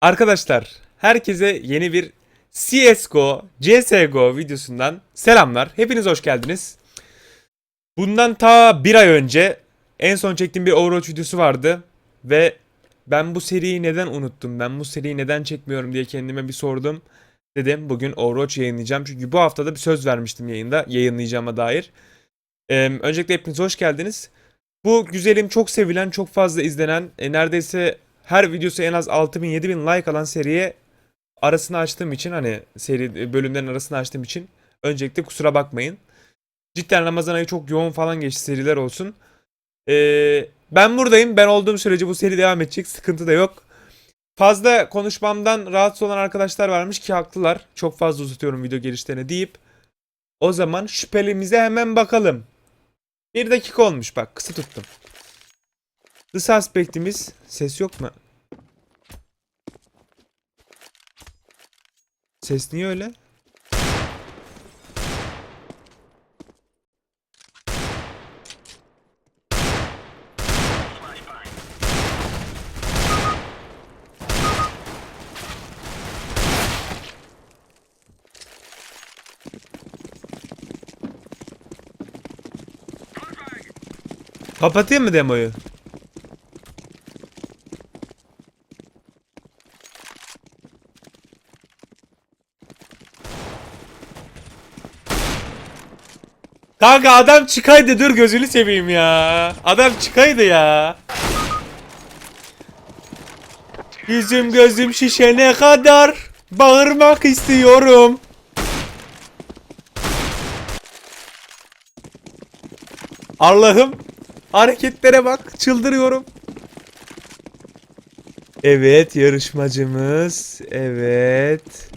Arkadaşlar herkese yeni bir CSGO, CSGO videosundan selamlar. Hepiniz hoş geldiniz. Bundan ta bir ay önce en son çektiğim bir Overwatch videosu vardı. Ve ben bu seriyi neden unuttum, ben bu seriyi neden çekmiyorum diye kendime bir sordum. Dedim bugün Overwatch yayınlayacağım. Çünkü bu haftada bir söz vermiştim yayında yayınlayacağıma dair. Ee, öncelikle hepiniz hoş geldiniz. Bu güzelim çok sevilen, çok fazla izlenen, e, neredeyse her videosu en az 6000 7000 like alan seriye arasını açtığım için hani seri bölümlerin arasını açtığım için öncelikle kusura bakmayın. Cidden Ramazan ayı çok yoğun falan geçti seriler olsun. Ee, ben buradayım. Ben olduğum sürece bu seri devam edecek. Sıkıntı da yok. Fazla konuşmamdan rahatsız olan arkadaşlar varmış ki haklılar. Çok fazla uzatıyorum video girişlerini deyip. O zaman şüphelimize hemen bakalım. Bir dakika olmuş bak kısa tuttum. The Suspect'imiz ses yok mu? Ses niye öyle? Kapatayım mı demoyu? Kanka adam çıkaydı dur gözünü seveyim ya. Adam çıkaydı ya. Yüzüm gözüm şişene kadar bağırmak istiyorum. Allah'ım hareketlere bak çıldırıyorum. Evet yarışmacımız. Evet.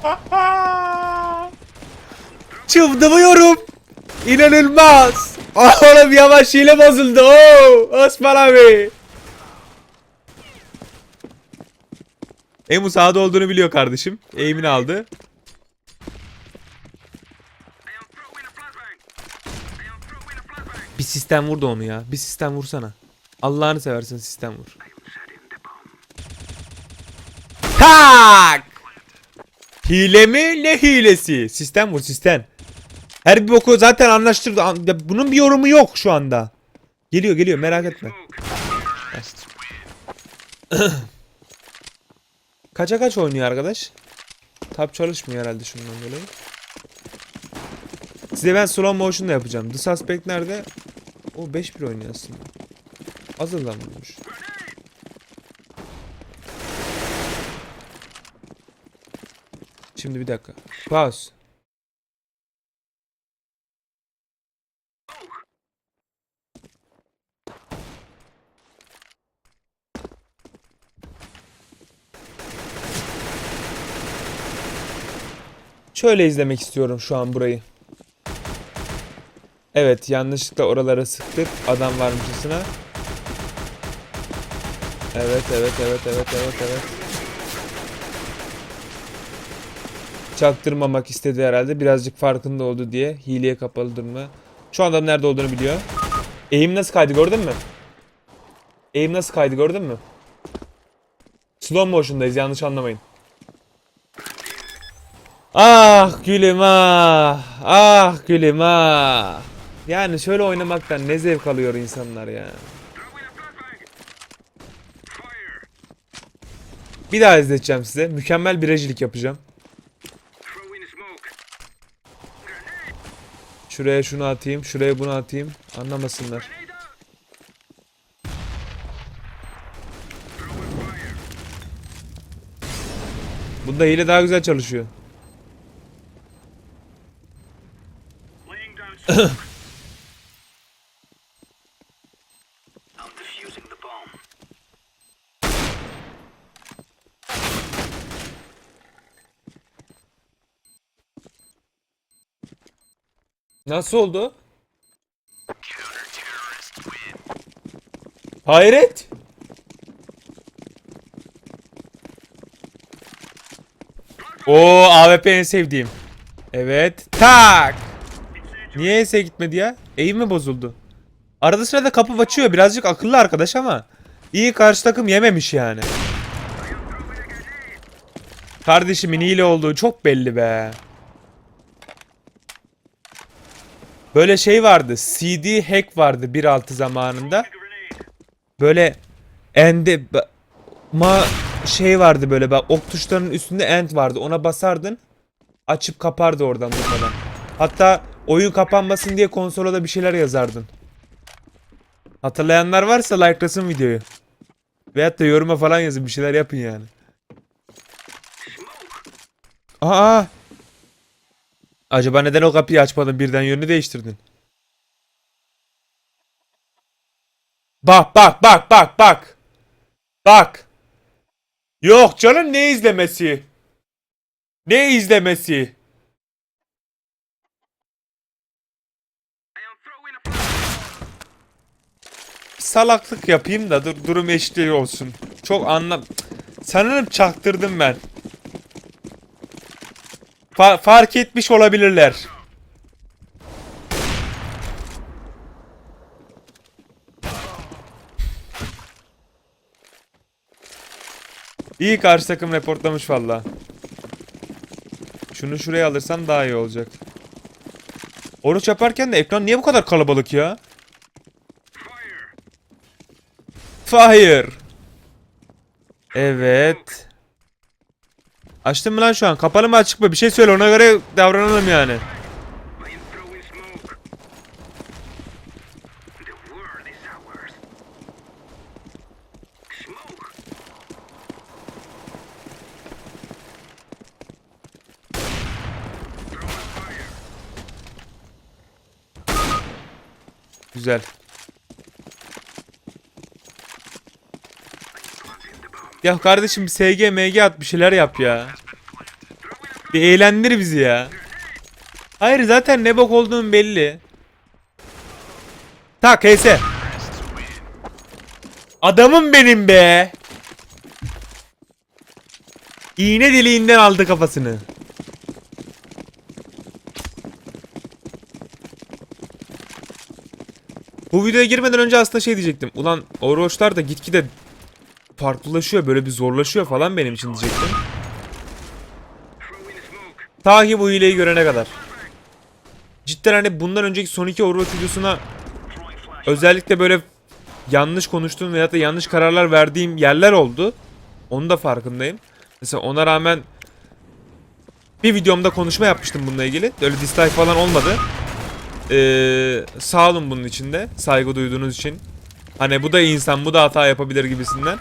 Çıldırıyorum. İnanılmaz. Oğlum yavaş hile bozuldu. Oo, Osman abi. Emu sağda olduğunu biliyor kardeşim. Eğimini aldı. Bir sistem vurdu onu ya. Bir sistem vursana. Allah'ını seversen sistem vur. Tak! Hile mi? Ne hilesi? Sistem vur sistem. Her bir boku zaten anlaştırdı. Bunun bir yorumu yok şu anda. Geliyor geliyor merak etme. Kaça kaç oynuyor arkadaş? Tab çalışmıyor herhalde şundan dolayı. Size ben slow motion da yapacağım. The Suspect nerede? O 5-1 oynuyor aslında. Az. Şimdi bir dakika. Pause. Şöyle izlemek istiyorum şu an burayı. Evet yanlışlıkla oralara sıktık. Adam varmışçasına. Evet evet evet evet evet evet. Çaktırmamak istedi herhalde. Birazcık farkında oldu diye. Hileye kapalı durma. Şu adam nerede olduğunu biliyor. Eğim nasıl kaydı gördün mü? Eğim nasıl kaydı gördün mü? Slow motion'dayız yanlış anlamayın. Ah gülüm ah. Ah gülüm ah. Yani şöyle oynamaktan ne zevk alıyor insanlar ya. Bir daha izleteceğim size. Mükemmel bir rejilik yapacağım. Şuraya şunu atayım, şuraya bunu atayım. Anlamasınlar. Bunda hile daha güzel çalışıyor. Nasıl oldu? Hayret. Oo AWP en sevdiğim. Evet. Tak. Niye S'e gitmedi ya? Eğim mi bozuldu? Arada sırada kapı açıyor. Birazcık akıllı arkadaş ama. iyi karşı takım yememiş yani. Kardeşimin hile olduğu çok belli be. Böyle şey vardı. CD hack vardı 1.6 zamanında. Böyle end'e ma şey vardı böyle bak ok tuşlarının üstünde end vardı. Ona basardın. Açıp kapardı oradan durmadan. Hatta oyun kapanmasın diye konsola da bir şeyler yazardın. Hatırlayanlar varsa likelasın videoyu. Veyahut da yoruma falan yazın bir şeyler yapın yani. Aa! Acaba neden o kapıyı açmadın birden yönünü değiştirdin? Bak bak bak bak bak. Bak. Yok canım ne izlemesi? Ne izlemesi? Salaklık yapayım da dur durum eşliği olsun. Çok anlam. Sanırım çaktırdım ben. Fa- fark etmiş olabilirler. İyi karşı takım reportlamış valla. Şunu şuraya alırsam daha iyi olacak. Oruç yaparken de ekran niye bu kadar kalabalık ya? Fire. Evet. Açtın mı lan şu an? Kapalı mı açık mı? Bir şey söyle ona göre davranalım yani. I Ya kardeşim bir SG at bir şeyler yap ya. Bir eğlendir bizi ya. Hayır zaten ne bok olduğun belli. Tak HS. Adamım benim be. İğne deliğinden aldı kafasını. Bu videoya girmeden önce aslında şey diyecektim. Ulan Overwatch'lar da gitgide farklılaşıyor böyle bir zorlaşıyor falan benim için diyecektim. Ta ki bu hileyi görene kadar. Cidden hani bundan önceki son iki Overwatch videosuna özellikle böyle yanlış konuştuğum veyahut da yanlış kararlar verdiğim yerler oldu. Onun da farkındayım. Mesela ona rağmen bir videomda konuşma yapmıştım bununla ilgili. Öyle dislike falan olmadı. Ee, sağ olun bunun için de. Saygı duyduğunuz için. Hani bu da insan, bu da hata yapabilir gibisinden.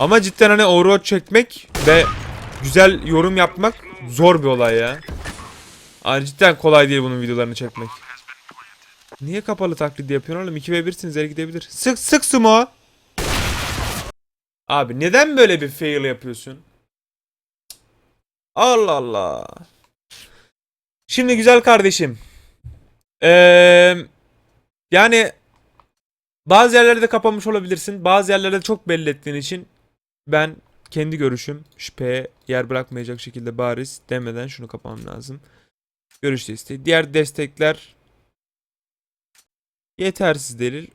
Ama cidden hani Overwatch çekmek ve güzel yorum yapmak zor bir olay ya. Yani cidden kolay değil bunun videolarını çekmek. Niye kapalı taklidi yapıyorsun oğlum? 2v1'siniz el gidebilir. Sık sık sumo. Abi neden böyle bir fail yapıyorsun? Allah Allah. Şimdi güzel kardeşim. Ee, yani bazı yerlerde kapanmış olabilirsin. Bazı yerlerde çok belli ettiğin için ben kendi görüşüm şüpheye yer bırakmayacak şekilde bariz demeden şunu kapamam lazım. Görüş desteği. Diğer destekler yetersiz delil.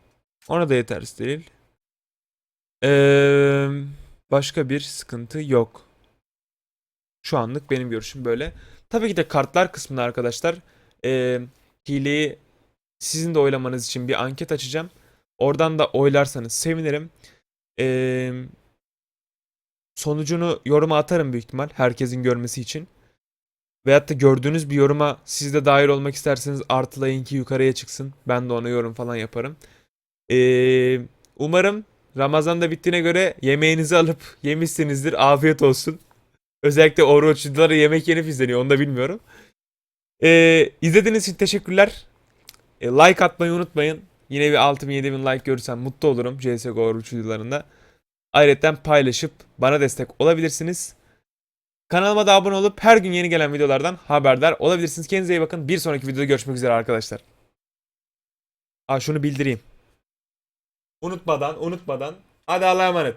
Ona da yetersiz delil. Ee, başka bir sıkıntı yok. Şu anlık benim görüşüm böyle. Tabii ki de kartlar kısmında arkadaşlar ee, hileyi sizin de oylamanız için bir anket açacağım. Oradan da oylarsanız sevinirim. Ee, sonucunu yoruma atarım büyük ihtimal herkesin görmesi için. Veyahut da gördüğünüz bir yoruma siz de dahil olmak isterseniz artılayın ki yukarıya çıksın. Ben de ona yorum falan yaparım. Ee, umarım Ramazan da bittiğine göre yemeğinizi alıp yemişsinizdir. Afiyet olsun. Özellikle Overwatch'culara yemek yenip izleniyor. Onu da bilmiyorum. Ee, izlediğiniz için teşekkürler. E, like atmayı unutmayın. Yine bir 6000-7000 like görürsem mutlu olurum CSGO Overwatch videolarında. Ayrıca paylaşıp bana destek olabilirsiniz. Kanalıma da abone olup her gün yeni gelen videolardan haberdar olabilirsiniz. Kendinize iyi bakın. Bir sonraki videoda görüşmek üzere arkadaşlar. Aa şunu bildireyim. Unutmadan, unutmadan. Hadi Allah'a emanet.